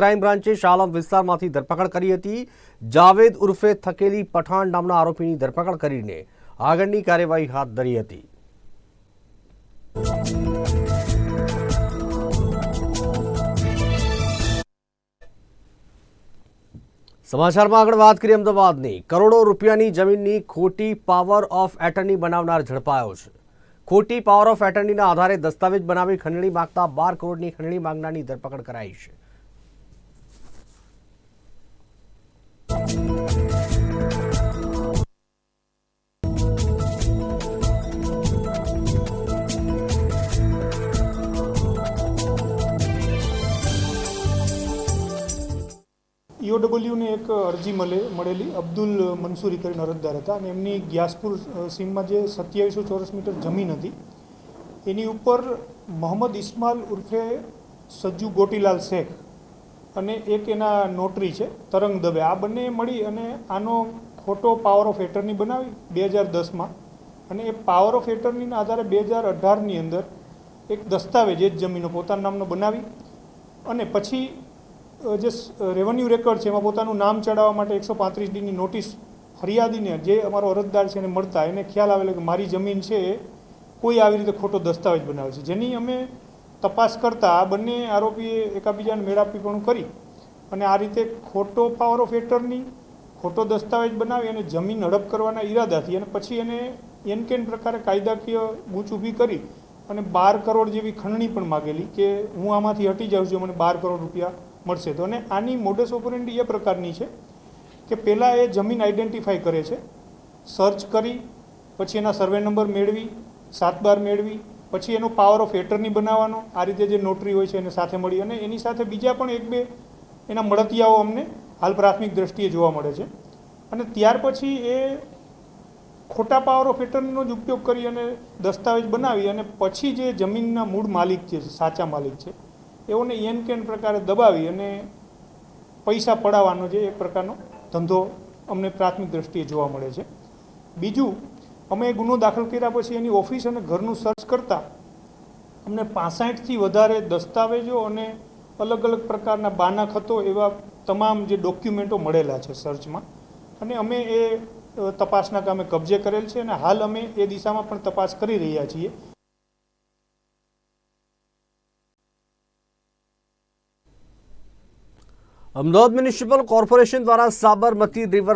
Crime બ્રાન્ચે શાલમ વિસ્તારમાંથી ધરપકડ કરી હતી. જાવેદ ઉર્ફે થકેલી પઠાણ નામના આરોપીની ધરપકડ કરીને આગળની કાર્યવાહી હાથ ધરી હતી. સમાચારમાં આગળ વાત કરીએ અમદાવાદની. કરોડો રૂપિયાની જમીનની ખોટી પાવર ઓફ એટર્ની બનાવનાર ઝડપાયો છે. ખોટી પાવર ઓફ એટર્નીના આધારે દસ્તાવેજ બનાવી ખંડણી માંગતા બાર કરોડની ખંડણી માંગનારની ધરપકડ કરાઈ છે. ઈઓડબલ્યુને એક અરજી મળે, મળેલી. અબ્દુલ મનસુરી કરીને અરજદાર હતા અને એમની ગ્યાસપુર સીમમાં જે સત્યાવીસો ચોરસ મીટર જમીન હતી, એની ઉપર મોહમ્મદ ઇસ્માલ ઉર્ફે સજ્જુ ગોટીલાલ શેખ અને એક એના નોટરી છે, તરંગ દવે. આ બંને મળી અને આનો ખોટો પાવર ઓફ એટર્ની બનાવી બે હજાર દસમાં. અને એ પાવર ઓફ એટર્નીના આધારે બે હજાર અઢારની અંદર એક દસ્તાવેજ એ જ જમીનો પોતાના નામનો બનાવી અને પછી જે રેવન્યુ રેકોર્ડ છે, એમાં પોતાનું નામ ચડાવવા માટે એકસો પાંત્રીસ ડીની નોટિસ ફરિયાદીને જે અમારો અરજદાર છે એને મળતા, એને ખ્યાલ આવેલો કે મારી જમીન છે કોઈ આવી રીતે ખોટો દસ્તાવેજ બનાવે છે. જેની અમે તપાસ કરતાં આ બંને આરોપીએ એકાબીજાને મેળાપીપણું કરી અને આ રીતે ખોટો પાવર ઓફ એટર્ની ખોટો દસ્તાવેજ બનાવી અને જમીન હડપ કરવાના ઈરાદાથી અને પછી એને એન કેન પ્રકારે કાયદાકીય ગૂંચ ઊભી કરી અને બાર કરોડ જેવી ખંડણી પણ માગેલી કે હું આમાંથી હટી જાઉં છું, મને બાર કરોડ રૂપિયા મળશે. તો અને આની મોડસ ઓપરેન્ડી એ પ્રકારની છે કે પહેલાં એ જમીન આઈડેન્ટિફાઈ કરે છે સર્ચ કરી, પછી એના સર્વે નંબર મેળવી, સાત બાર મેળવી, પછી એનો પાવર ઓફ એટર્ની બનાવવાનો, આ રીતે જે નોટરી હોય છે એને સાથે મળી અને એની સાથે બીજા પણ એક બે એના મળતિયાઓ અમને હાલ પ્રાથમિક દ્રષ્ટિએ જોવા મળે છે. અને ત્યાર પછી એ ખોટા પાવર ઓફ એટર્નીનો જ ઉપયોગ કરી અને દસ્તાવેજ બનાવી અને પછી જે જમીનના મૂળ માલિક છે, સાચા માલિક છે એઓને એન કેન પ્રકારે દબાવી અને પૈસા પડાવવાનો જે એક પ્રકારનો ધંધો અમને પ્રાથમિક દ્રષ્ટિએ જોવા મળે છે. બીજું, અમે ગુનો દાખલ કર્યા પછી એની ઓફિસ અને ઘરનું સર્ચ કરતાં અમને પાસઠથી વધારે દસ્તાવેજો અને અલગ અલગ પ્રકારના બાના ખતો એવા તમામ જે ડોક્યુમેન્ટો મળેલા છે સર્ચમાં. અને અમે એ તપાસના કામે કબજે કરેલ છે અને હાલ અમે એ દિશામાં પણ તપાસ કરી રહ્યા છીએ. અમદાવાદ મ્યુનિસિપલ કોર્પોરેશન દ્વારા સાબરમતી રિવર